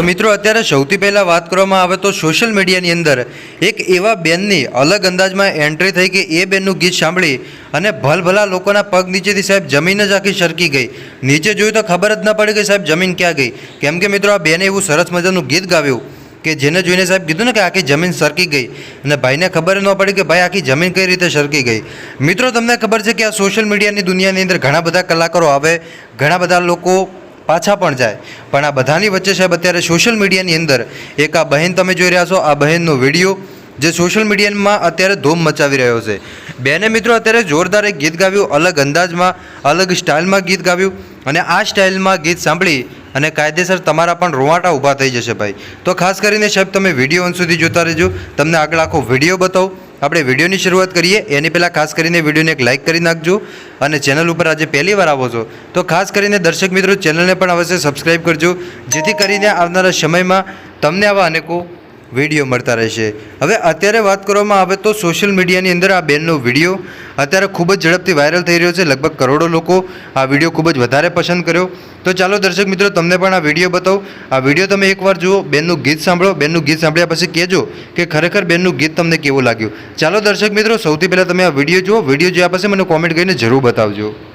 તો મિત્રો, અત્યારે સૌથી પહેલાં વાત કરવામાં આવે તો સોશિયલ મીડિયાની અંદર એક એવા બેનની અલગ અંદાજમાં એન્ટ્રી થઈ કે એ બેનનું ગીત સાંભળી અને ભલભલા લોકોના પગ નીચેથી સાહેબ જમીન જ આખી સરકી ગઈ. નીચે જોયું તો ખબર જ ન પડી કે સાહેબ જમીન ક્યાં ગઈ. કેમ કે મિત્રો, આ બેને એવું સરસ મજાનું ગીત ગાવ્યું કે જેને જોઈને સાહેબ કીધું ને કે આખી જમીન સરકી ગઈ. અને ભાઈને ખબર ન પડી કે ભાઈ આખી જમીન કઈ રીતે સરકી ગઈ. મિત્રો, તમને ખબર છે કે આ સોશિયલ મીડિયાની દુનિયાની અંદર ઘણા બધા કલાકારો આવે, ઘણા બધા લોકો પાછા પણ જાય. પણ આ બધાની વચ્ચે સાહેબ અત્યારે સોશિયલ મીડિયાની અંદર એક આ બહેન તમે જોઈ રહ્યા છો, આ બહેનનો વીડિયો જે સોશિયલ મીડિયામાં અત્યારે ધૂમ મચાવી રહ્યો છે. બેને મિત્રો અત્યારે જોરદાર એક ગીત ગાવ્યું, અલગ અંદાજમાં, અલગ સ્ટાઇલમાં ગીત ગાવ્યું અને આ સ્ટાઇલમાં ગીત સાંભળી અને કાયદેસર તમારા પણ રોવાટા ઊભા થઈ જશે ભાઈ. તો ખાસ કરીને સાહેબ તમે વીડિયો અંત સુધી જોતા રહેજો. તમને આગળ આખો વીડિયો બતાવું. આપણે વિડીયોની શરૂઆત કરીએ. એની પહેલાં ખાસ કરીને વિડીયોને એક લાઇક કરી નાખજો અને ચેનલ ઉપર આજે પહેલી વાર આવો છો, તો ખાસ કરીને દર્શક મિત્રો ચેનલને પણ અવશ્ય સબસ્ક્રાઈબ કરજો, જેથી કરીને આવનારા સમયમાં તમને આવા અનેકો વીડિયો મળતા રહેશે. હવે અત્યારે વાત કરવામાં આવે તો સોશિયલ મીડિયાની અંદર આ બેનનો વીડિયો અત્યારે ખૂબ જ ઝડપથી વાયરલ થઈ રહ્યો છે. લગભગ કરોડો લોકો આ વીડિયો ખૂબ જ વધારે પસંદ કર્યો. તો ચાલો દર્શક મિત્રો, તમને પણ આ વીડિયો બતાવો. આ વીડિયો તમે એકવાર જુઓ, બેનનું ગીત સાંભળો. બેનનું ગીત સાંભળ્યા પછી કહેજો કે ખરેખર બેનનું ગીત તમને કેવું લાગ્યું. ચાલો દર્શક મિત્રો, સૌથી પહેલાં તમે આ વીડિયો જુઓ. વીડિયો જોયા પછી મને કોમેન્ટ કરીને જરૂર બતાવજો.